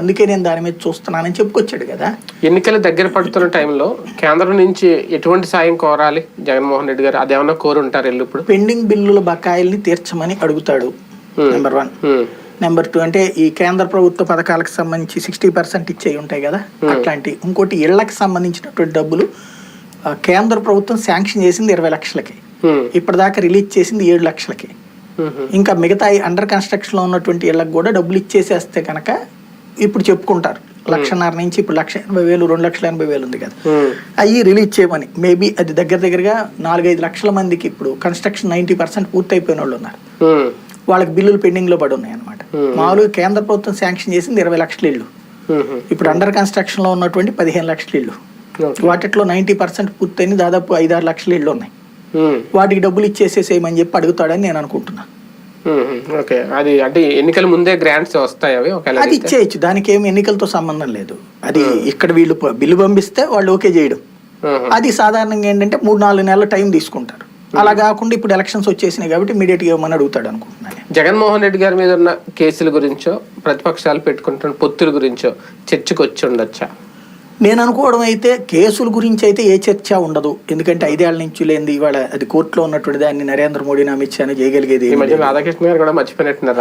అందుకే నేను దాని మీద చూస్తున్నానని చెప్పుకొచ్చాడు కదా. ఎన్నికలు దగ్గర పడుతున్న టైంలో కేంద్రం నుంచి ఎటువంటి సాయం కోరాలి? జగన్మోహన్ రెడ్డి గారు అదేమన్నా కోరి ఉంటారు వెళ్ళి ఇప్పుడు? పెండింగ్ బిల్లుల బకాయిల్ని తీర్చమని అడుగుతాడు నెంబర్ వన్. నెంబర్ టూ అంటే ఈ కేంద్ర ప్రభుత్వ పథకాలకు సంబంధించి సిక్స్టీ పర్సెంట్ ఇచ్చేవి ఉంటాయి కదా అట్లాంటి. ఇంకోటి ఇళ్ళకు సంబంధించినటువంటి డబ్బులు కేంద్ర ప్రభుత్వం శాంక్షన్ చేసింది ఇరవై లక్షలకి. ఇప్పటిదాకా రిలీజ్ చేసింది ఏడు లక్షలకి. ఇంకా మిగతా అండర్ కన్స్ట్రక్షన్లో ఉన్నటువంటి ఇళ్ళకి కూడా డబ్బులు ఇచ్చేసేస్తే కనుక ఇప్పుడు చెప్పుకుంటారు. లక్షన్నర నుంచి ఇప్పుడు లక్ష ఎనభై వేలు రెండు లక్షల ఎనభై వేలు ఉంది కదా. అవి రిలీజ్ చేయమని. మేబీ అది దగ్గర దగ్గరగా నాలుగైదు లక్షల మందికి ఇప్పుడు కన్స్ట్రక్షన్ నైంటీ పర్సెంట్ పూర్తయిపోయిన వాళ్ళు ఉన్నారు. వాళ్ళకి బిల్లులు పెండింగ్లో పడి ఉన్నాయి అనమాట మామూలుగా కేంద్ర ప్రభుత్వం శాంక్షన్ చేసింది ఇరవై లక్షల ఇళ్ళు. ఇప్పుడు అండర్ కన్స్ట్రక్షన్లో ఉన్నటువంటి పదిహేను లక్షల ఇళ్ళు. వాటిలో నైంటీ పర్సెంట్ పూర్తయిన దాదాపు ఐదారు లక్షల ఇళ్ళు ఉన్నాయి. వాటికి డబ్బులు ఇచ్చేసేసేయమని చెప్పి అడుగుతాడని నేను అనుకుంటున్నా. Um, um, okay. అది అంటే ఎన్నికల ముందే గ్రాంట్స్ వస్తాయి అవి అది ఇచ్చేయచ్చు. దానికి ఏమి ఎన్నికలతో సంబంధం లేదు. అది ఇక్కడ వీళ్ళు బిల్లు పంపిస్తే వాళ్ళు ఓకే చేయడం. అది సాధారణంగా ఏంటంటే మూడు నాలుగు నెలల టైం తీసుకుంటారు. అలా కాకుండా ఇప్పుడు ఎలక్షన్స్ వచ్చేసినాయి కాబట్టి ఇమీడియట్గా ఇవ్వమని అడుగుతాడు అనుకుంటున్నాను జగన్మోహన్ రెడ్డి గారి మీద ఉన్న కేసుల గురించో ప్రతిపక్షాలు పెట్టుకుంటున్న పొత్తుల గురించో చర్చకు వచ్చి ఉండొచ్చా? నేను అనుకోవడం అయితే కేసుల గురించి అయితే ఏ చర్చ ఉండదు ఎందుకంటే ఐదేళ్ళ నుంచి లేనిది ఇవాళ అది కోర్టులో ఉన్నటువంటి దాన్ని నరేంద్ర మోడీని అమిత్ షాని చేయగలిగేది. రాధాకృష్ణ గారు కూడా మర్చిపోయినట్టున్నారు